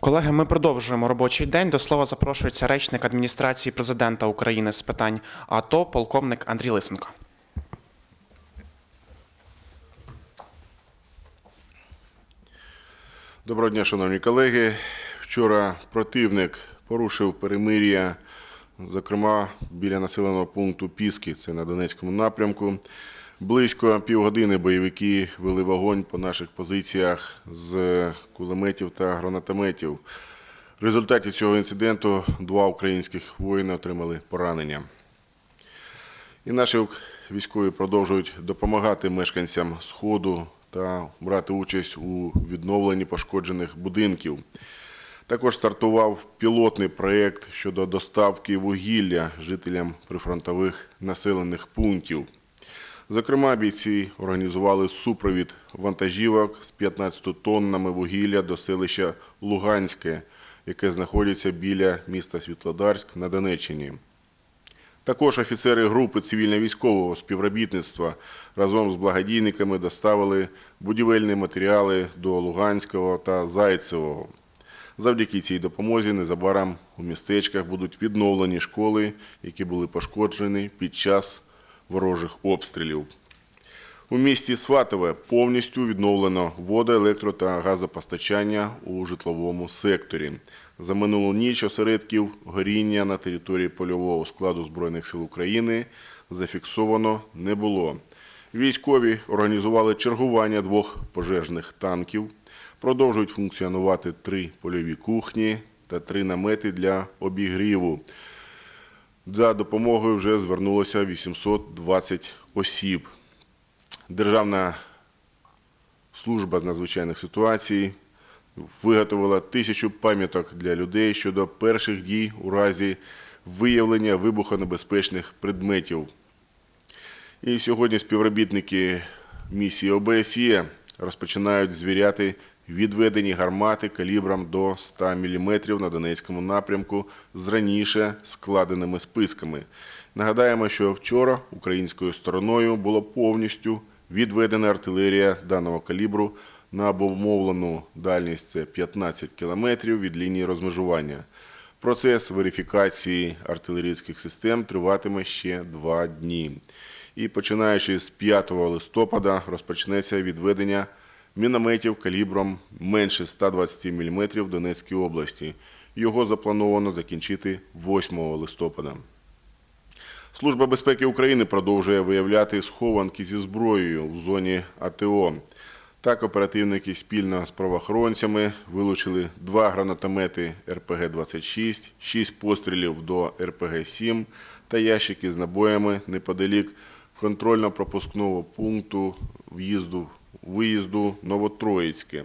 Колеги, ми продовжуємо робочий день. До слова запрошується речник адміністрації президента України з питань АТО, полковник Андрій Лисенко. Доброго дня, шановні колеги. Вчора противник порушив перемир'я, зокрема біля населеного пункту Піски, це на Донецькому напрямку. Близько півгодини бойовики вели вогонь по наших позиціях з кулеметів та гранатометів. В результаті цього інциденту два українських воїни отримали поранення. І наші військові продовжують допомагати мешканцям Сходу та брати участь у відновленні пошкоджених будинків. Також стартував пілотний проєкт щодо доставки вугілля жителям прифронтових населених пунктів. Зокрема, бійці організували супровід вантажівок з 15 тоннами вугілля до селища Луганське, яке знаходиться біля міста Світлодарськ на Донеччині. Також офіцери групи цивільно-військового співробітництва разом з благодійниками доставили будівельні матеріали до Луганського та Зайцевого. Завдяки цій допомозі незабаром у містечках будуть відновлені школи, які були пошкоджені під час ворожих обстрілів. У місті Сватове повністю відновлено вода, електро та газопостачання у житловому секторі. За минулу ніч осередків горіння на території польового складу Збройних сил України зафіксовано не було. Військові організували чергування двох пожежних танків. Продовжують функціонувати три польові кухні та три намети для обігріву. За допомогою вже звернулося 820 осіб. Державна служба з надзвичайних ситуацій виготовила тисячу пам'яток для людей щодо перших дій у разі виявлення вибухонебезпечних предметів. І сьогодні співробітники місії ОБСЄ розпочинають звіряти відведені гармати калібром до 100 мм на Донецькому напрямку з раніше складеними списками. Нагадаємо, що вчора українською стороною було повністю відведена артилерія даного калібру на обумовлену дальність це 15 км від лінії розмежування. Процес верифікації артилерійських систем триватиме ще два дні. І починаючи з 5 листопада розпочнеться відведення мінометів калібром менше 120 мм в Донецькій області. Його заплановано закінчити 8 листопада. Служба безпеки України продовжує виявляти схованки зі зброєю в зоні АТО. Так, оперативники спільно з правоохоронцями вилучили два гранатомети РПГ-26, шість пострілів до РПГ-7 та ящики з набоями неподалік контрольно-пропускного пункту в'їзду виїзду Новотроїцьке.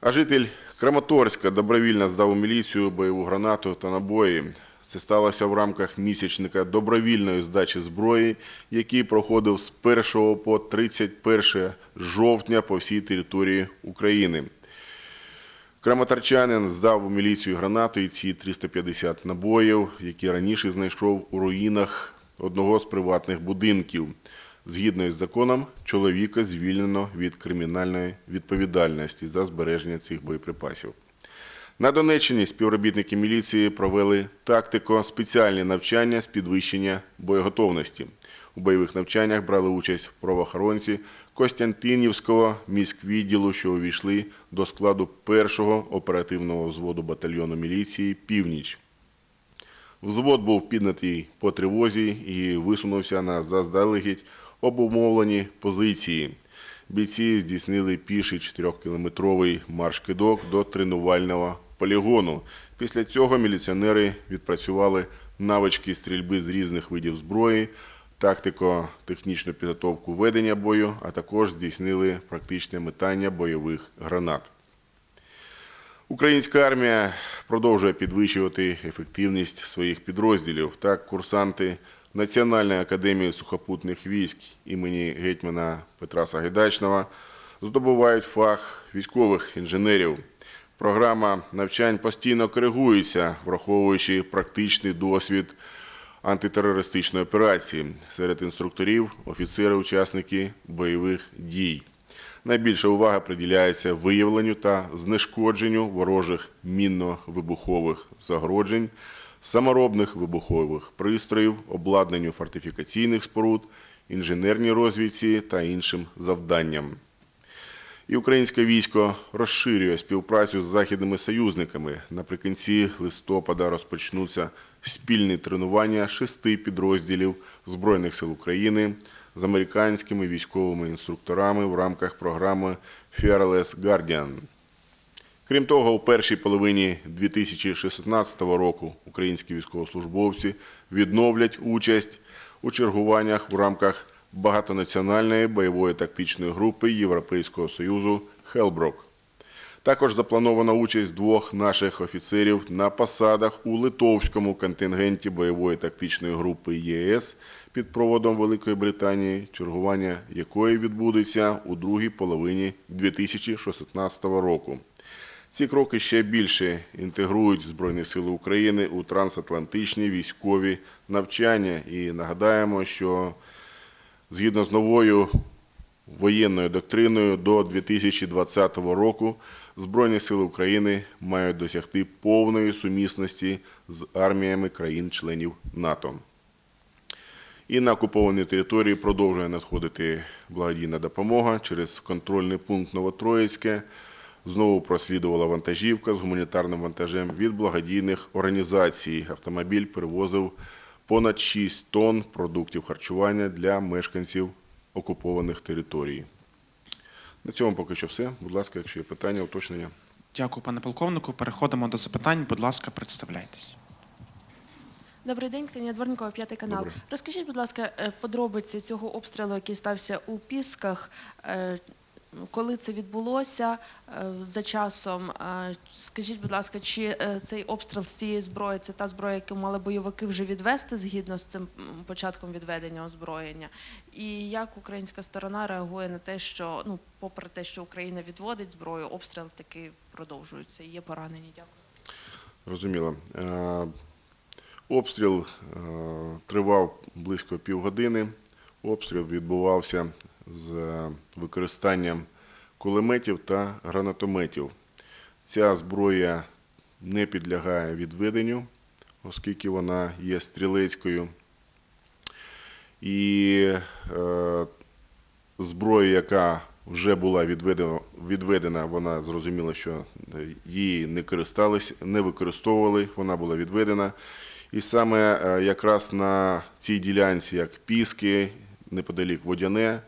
А житель Краматорська добровільно здав у міліцію бойову гранату та набої. Це сталося в рамках місячника добровільної здачі зброї, який проходив з 1 по 31 жовтня по всій території України. Краматорчанин здав у міліцію гранату і ці 350 набоїв, які раніше знайшов у руїнах одного з приватних будинків. Згідно із законом, чоловіка звільнено від кримінальної відповідальності за збереження цих боєприпасів. На Донеччині співробітники міліції провели тактико-спеціальні навчання з підвищення боєготовності. У бойових навчаннях брали участь правоохоронці Костянтинівського міськвідділу, що увійшли до складу першого оперативного взводу батальйону міліції Північ. Взвод був піднятий по тривозі і висунувся на заздалегідь обумовлені позиції. Бійці здійснили піший 4-кілометровий марш-кидок до тренувального полігону. Після цього міліціонери відпрацювали навички стрільби з різних видів зброї, тактико-технічну підготовку ведення бою, а також здійснили практичне метання бойових гранат. Українська армія продовжує підвищувати ефективність своїх підрозділів. Так, курсанти Національної академії сухопутних військ імені гетьмана Петра Сагайдачного здобувають фах військових інженерів. Програма навчань постійно коригується, враховуючи практичний досвід антитерористичної операції серед інструкторів, офіцери, учасники бойових дій. Найбільша увага приділяється виявленню та знешкодженню ворожих мінно-вибухових загороджень, саморобних вибухових пристроїв, обладнанню фортифікаційних споруд, інженерній розвідці та іншим завданням. І українське військо розширює співпрацю з західними союзниками. Наприкінці листопада розпочнуться спільні тренування шести підрозділів Збройних сил України з американськими військовими інструкторами в рамках програми Fearless Guardian. Крім того, у першій половині 2016 року українські військовослужбовці відновлять участь у чергуваннях в рамках багатонаціональної бойової тактичної групи Європейського Союзу Хелброк. Також запланована участь двох наших офіцерів на посадах у литовському контингенті бойової тактичної групи ЄС під проводом Великої Британії, чергування якої відбудеться у другій половині 2016 року. Ці кроки ще більше інтегрують Збройні Сили України у трансатлантичні військові навчання. І нагадаємо, що згідно з новою воєнною доктриною до 2020 року Збройні Сили України мають досягти повної сумісності з арміями країн-членів НАТО. І на окупованій території продовжує надходити благодійна допомога через контрольний пункт Новотроїцьке. Знову прослідувала вантажівка з гуманітарним вантажем від благодійних організацій. Автомобіль перевозив понад 6 тонн продуктів харчування для мешканців окупованих територій. На цьому поки що все. Будь ласка, якщо є питання, уточнення. Дякую, пане полковнику. Переходимо до запитань. Будь ласка, представляйтесь. Добрий день, Ксенія Дворникова, п'ятий канал. Добре. Розкажіть, будь ласка, е, подробиці цього обстрілу, який стався у Пісках. Коли це відбулося е, за часом? Е, Скажіть, будь ласка, чи е, цей обстріл з цієї зброї це та зброя, яку мали бойовики вже відвести згідно з цим початком відведення озброєння? І як українська сторона реагує на те, що ну, попри те, що Україна відводить зброю, обстріл таки продовжується і є поранені? Дякую. Розуміло. Обстріл тривав близько півгодини. Обстріл відбувався з використанням кулеметів та гранатометів. Ця зброя не підлягає відведенню, оскільки вона є стрілецькою. І е, зброя, яка вже була відведена, відведена, вона зрозуміла, що її не користались, не використовували, вона була відведена. І саме е, якраз на цій ділянці, як Піски, неподалік Водяне,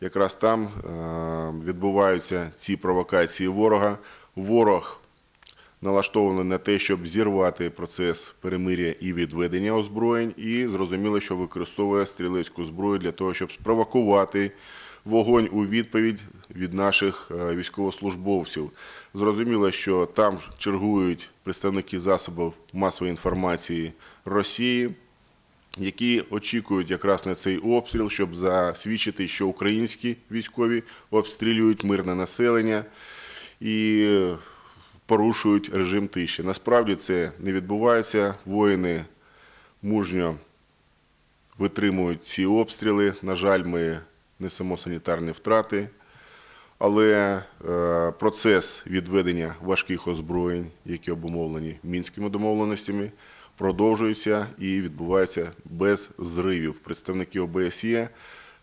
якраз там е, відбуваються ці провокації ворога. Ворог налаштований на те, щоб зірвати процес перемир'я і відведення озброєнь, і зрозуміло, що використовує стрілецьку зброю для того, щоб спровокувати вогонь у відповідь від наших е, військовослужбовців. Зрозуміло, що там чергують представники засобів масової інформації Росії, які очікують якраз на цей обстріл, щоб засвідчити, що українські військові обстрілюють мирне населення і порушують режим тиші. Насправді це не відбувається. Воїни мужньо витримують ці обстріли. На жаль, ми несемо санітарні втрати. Але е, процес відведення важких озброєнь, які обумовлені мінськими домовленостями, продовжується і відбувається без зривів. Представники ОБСЄ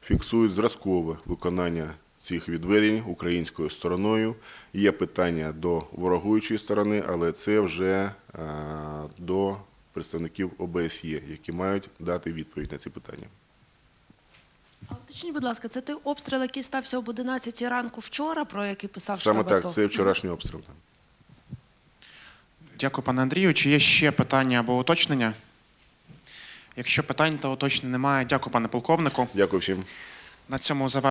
фіксують зразкове виконання цих відведень українською стороною. Є питання до ворогуючої сторони, але це вже е, до представників ОБСЄ, які мають дати відповідь на ці питання. А уточніть, будь ласка, це той обстріл, який стався об 11 ранку вчора, про який писав Саме так, це вчорашній обстріл. Дякую, пане Андрію. Чи є ще питання або уточнення? Якщо питань та уточнень немає, дякую, пане полковнику. Дякую всім. На цьому завершуємо.